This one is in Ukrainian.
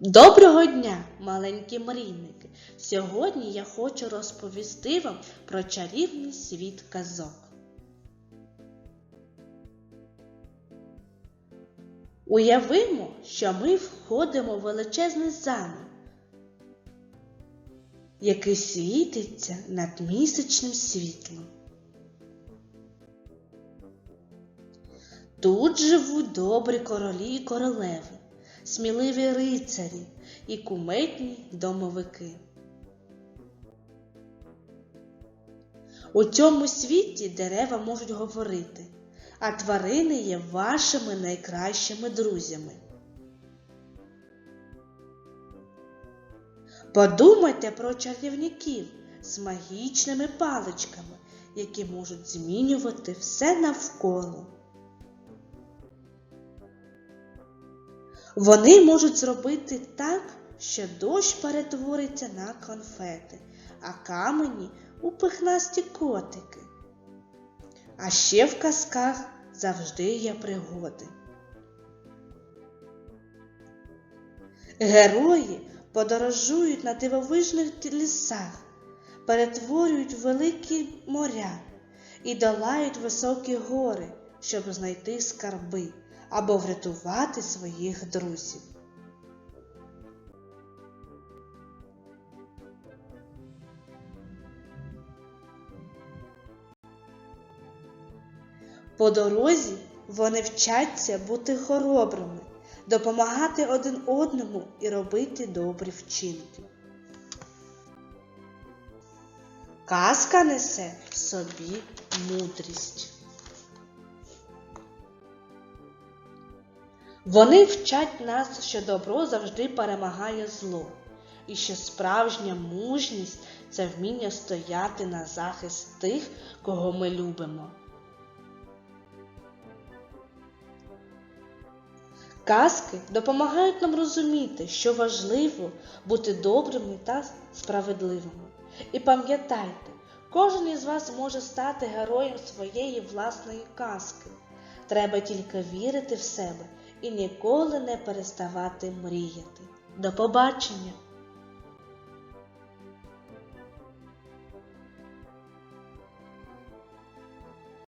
Доброго дня, маленькі мрійники! Сьогодні я хочу розповісти вам про чарівний світ казок. Уявимо, що ми входимо в величезний замок, який світиться над місячним світлом. Тут живуть добрі королі і королеви, сміливі рицарі і куметні домовики. У цьому світі дерева можуть говорити, а тварини є вашими найкращими друзями. Подумайте про чарівників з магічними паличками, які можуть змінювати все навколо. Вони можуть зробити так, що дощ перетвориться на конфети, а камені у пихнасті котики. А ще в казках завжди є пригоди. Герої подорожують на дивовижних лісах, перетворюють великі моря і долають високі гори, щоб знайти скарби або врятувати своїх друзів. По дорозі вони вчаться бути хоробрими, допомагати один одному і робити добрі вчинки. Казка несе в собі мудрість. Вони вчать нас, що добро завжди перемагає зло, і що справжня мужність це вміння стояти на захист тих, кого ми любимо. Казки допомагають нам розуміти, що важливо бути добрими та справедливими. І пам'ятайте, кожен із вас може стати героєм своєї власної казки. Треба тільки вірити в себе і ніколи не переставати мріяти. До побачення!